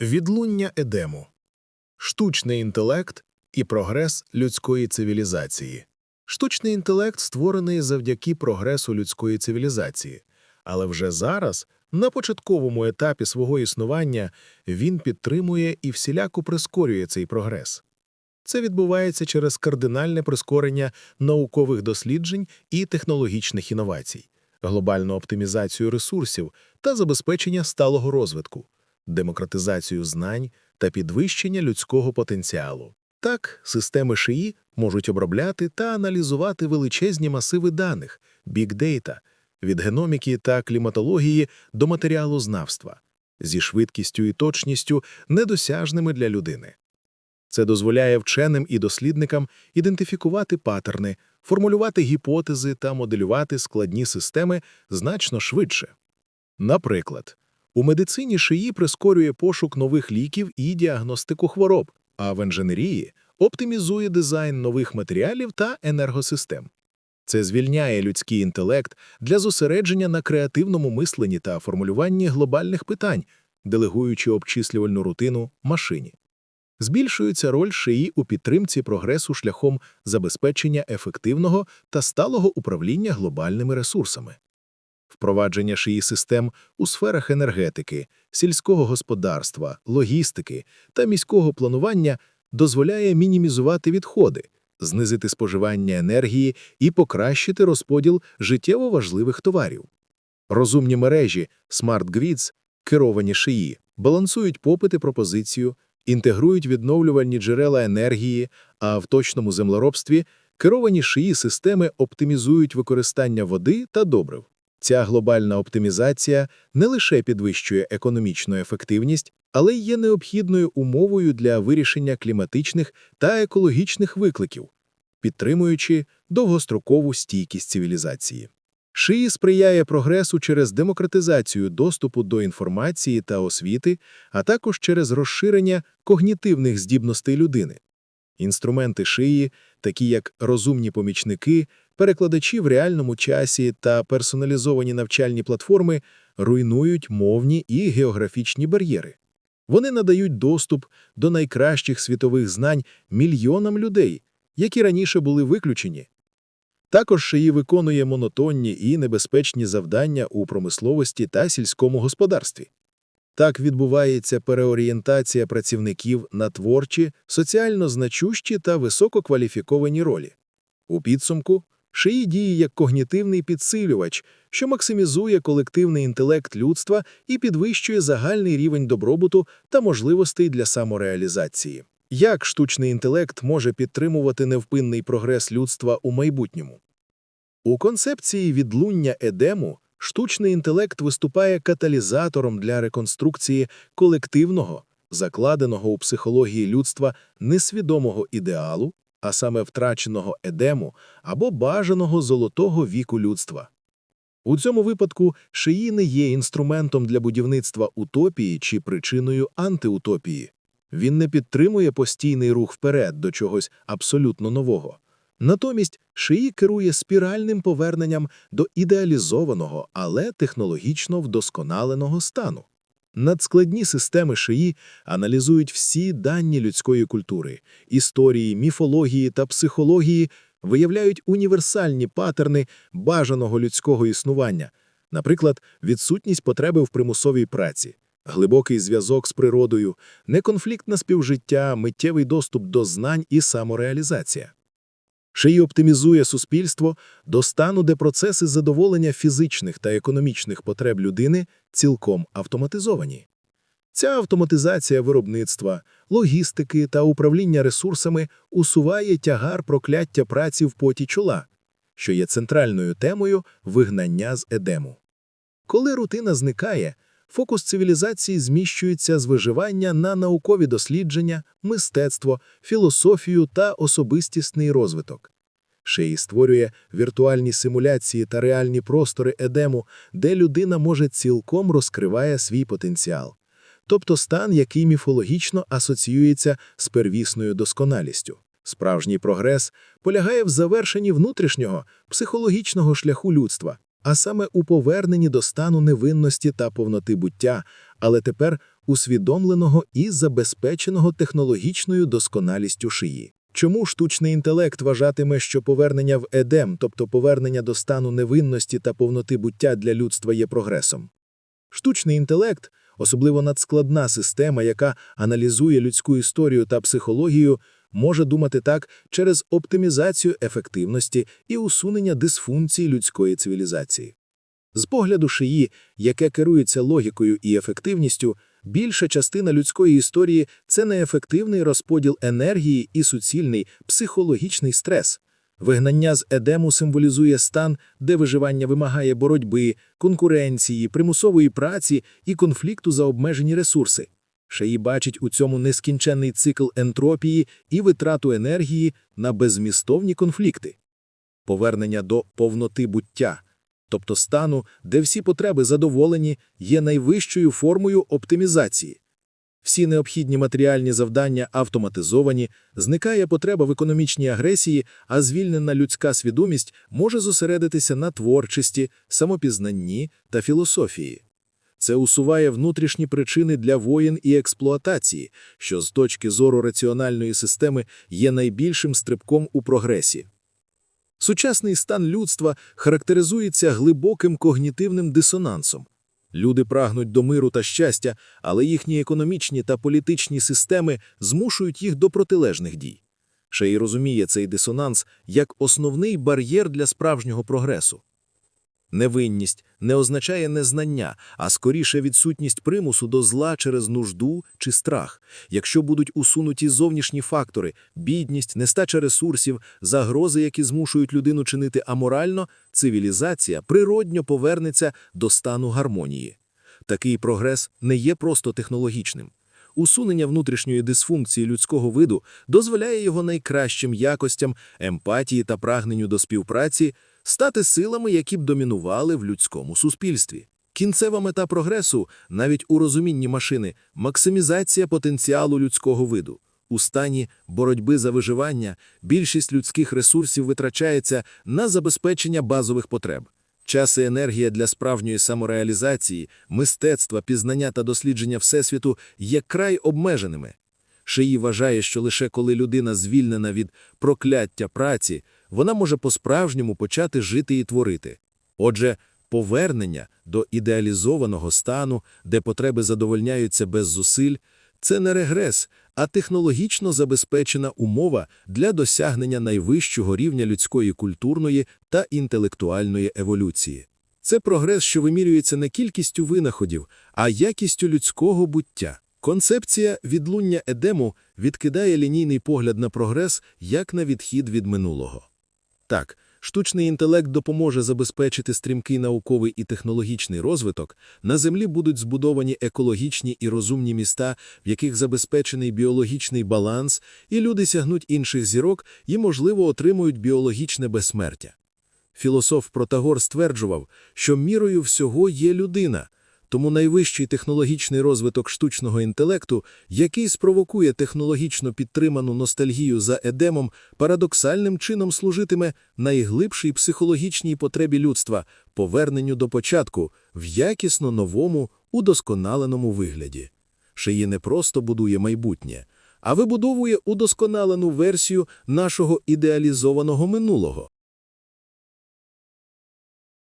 Відлуння Едему Штучний інтелект і прогрес людської цивілізації. Штучний інтелект створений завдяки прогресу людської цивілізації, але вже зараз, на початковому етапі свого існування, він підтримує і всіляко прискорює цей прогрес. Це відбувається через кардинальне прискорення наукових досліджень і технологічних інновацій, глобальну оптимізацію ресурсів та забезпечення сталого розвитку, демократизацію знань та підвищення людського потенціалу. Так, системи ШИІ можуть обробляти та аналізувати величезні масиви даних, бікдейта, від геноміки та кліматології до матеріалу знавства, зі швидкістю і точністю, недосяжними для людини. Це дозволяє вченим і дослідникам ідентифікувати паттерни, формулювати гіпотези та моделювати складні системи значно швидше. Наприклад, у медицині шиї прискорює пошук нових ліків і діагностику хвороб, а в інженерії оптимізує дизайн нових матеріалів та енергосистем. Це звільняє людський інтелект для зосередження на креативному мисленні та формулюванні глобальних питань, делегуючи обчислювальну рутину машині. Збільшується роль шиї у підтримці прогресу шляхом забезпечення ефективного та сталого управління глобальними ресурсами. Впровадження шиї систем у сферах енергетики, сільського господарства, логістики та міського планування дозволяє мінімізувати відходи, знизити споживання енергії і покращити розподіл життєво важливих товарів. Розумні мережі Smart Grids, керовані шиї, балансують попит і пропозицію, інтегрують відновлювальні джерела енергії, а в точному землеробстві керовані шиї системи оптимізують використання води та добрив. Ця глобальна оптимізація не лише підвищує економічну ефективність, але й є необхідною умовою для вирішення кліматичних та екологічних викликів, підтримуючи довгострокову стійкість цивілізації. Шиї сприяє прогресу через демократизацію доступу до інформації та освіти, а також через розширення когнітивних здібностей людини. Інструменти шиї, такі як розумні помічники, перекладачі в реальному часі та персоналізовані навчальні платформи, руйнують мовні і географічні бар'єри. Вони надають доступ до найкращих світових знань мільйонам людей, які раніше були виключені. Також шиї виконує монотонні і небезпечні завдання у промисловості та сільському господарстві. Так відбувається переорієнтація працівників на творчі, соціально значущі та висококваліфіковані ролі. У підсумку шиї діє як когнітивний підсилювач, що максимізує колективний інтелект людства і підвищує загальний рівень добробуту та можливостей для самореалізації. Як штучний інтелект може підтримувати невпинний прогрес людства у майбутньому? У концепції відлуння Едему штучний інтелект виступає каталізатором для реконструкції колективного, закладеного у психології людства несвідомого ідеалу, а саме втраченого Едему або бажаного золотого віку людства. У цьому випадку шиї не є інструментом для будівництва утопії чи причиною антиутопії. Він не підтримує постійний рух вперед до чогось абсолютно нового. Натомість шиї керує спіральним поверненням до ідеалізованого, але технологічно вдосконаленого стану. Надскладні системи шиї аналізують всі дані людської культури, історії, міфології та психології, виявляють універсальні патерни бажаного людського існування, наприклад, відсутність потреби в примусовій праці, глибокий зв'язок з природою, неконфліктне співжиття, миттєвий доступ до знань і самореалізація. Шиї оптимізує суспільство до стану, де процеси задоволення фізичних та економічних потреб людини цілком автоматизовані. Ця автоматизація виробництва, логістики та управління ресурсами усуває тягар прокляття праці в поті чола, що є центральною темою вигнання з Едему. Коли рутина зникає, фокус цивілізації зміщується з виживання на наукові дослідження, мистецтво, філософію та особистісний розвиток. Шеї створює віртуальні симуляції та реальні простори Едему, де людина може цілком розкриває свій потенціал, тобто стан, який міфологічно асоціюється з первісною досконалістю. Справжній прогрес полягає в завершенні внутрішнього психологічного шляху людства, а саме у поверненні до стану невинності та повноти буття, але тепер усвідомленого і забезпеченого технологічною досконалістю шиї. Чому штучний інтелект вважатиме, що повернення в Едем, тобто повернення до стану невинності та повноти буття для людства є прогресом? Штучний інтелект, особливо надскладна система, яка аналізує людську історію та психологію, може думати так через оптимізацію ефективності і усунення дисфункцій людської цивілізації. З погляду шиї, яке керується логікою і ефективністю, більша частина людської історії – це неефективний розподіл енергії і суцільний психологічний стрес. Вигнання з Едему символізує стан, де виживання вимагає боротьби, конкуренції, примусової праці і конфлікту за обмежені ресурси. Шиї бачить у цьому нескінченний цикл ентропії і витрату енергії на беззмістовні конфлікти. Повернення до повноти буття, тобто стану, де всі потреби задоволені, є найвищою формою оптимізації. Всі необхідні матеріальні завдання автоматизовані, зникає потреба в економічній агресії, а звільнена людська свідомість може зосередитися на творчості, самопізнанні та філософії. Це усуває внутрішні причини для воєн і експлуатації, що з точки зору раціональної системи є найбільшим стрибком у прогресі. Сучасний стан людства характеризується глибоким когнітивним дисонансом. Люди прагнуть до миру та щастя, але їхні економічні та політичні системи змушують їх до протилежних дій. Шей розуміє цей дисонанс як основний бар'єр для справжнього прогресу. Невинність не означає незнання, а скоріше відсутність примусу до зла через нужду чи страх. Якщо будуть усунуті зовнішні фактори – бідність, нестача ресурсів, загрози, які змушують людину чинити аморально, цивілізація природньо повернеться до стану гармонії. Такий прогрес не є просто технологічним. Усунення внутрішньої дисфункції людського виду дозволяє його найкращим якостям, емпатії та прагненню до співпраці стати силами, які б домінували в людському суспільстві. Кінцева мета прогресу, навіть у розумінні машини, максимізація потенціалу людського виду. У стані боротьби за виживання більшість людських ресурсів витрачається на забезпечення базових потреб. Час і енергія для справжньої самореалізації, мистецтва, пізнання та дослідження Всесвіту є край обмеженими. Шиї вважає, що лише коли людина звільнена від прокляття праці, вона може по-справжньому почати жити і творити. Отже, повернення до ідеалізованого стану, де потреби задовольняються без зусиль, це не регрес, а технологічно забезпечена умова для досягнення найвищого рівня людської культурної та інтелектуальної еволюції. Це прогрес, що вимірюється не кількістю винаходів, а якістю людського буття. Концепція відлуння Едему відкидає лінійний погляд на прогрес як на відхід від минулого. Так, штучний інтелект допоможе забезпечити стрімкий науковий і технологічний розвиток, на Землі будуть збудовані екологічні і розумні міста, в яких забезпечений біологічний баланс, і люди сягнуть інших зірок і, можливо, отримують біологічне безсмертя. Філософ Протагор стверджував, що мірою всього є людина, тому найвищий технологічний розвиток штучного інтелекту, який спровокує технологічно підтриману ностальгію за Едемом, парадоксальним чином служитиме найглибшій психологічній потребі людства – поверненню до початку в якісно новому, удосконаленому вигляді. Шиї не просто будує майбутнє, а вибудовує удосконалену версію нашого ідеалізованого минулого.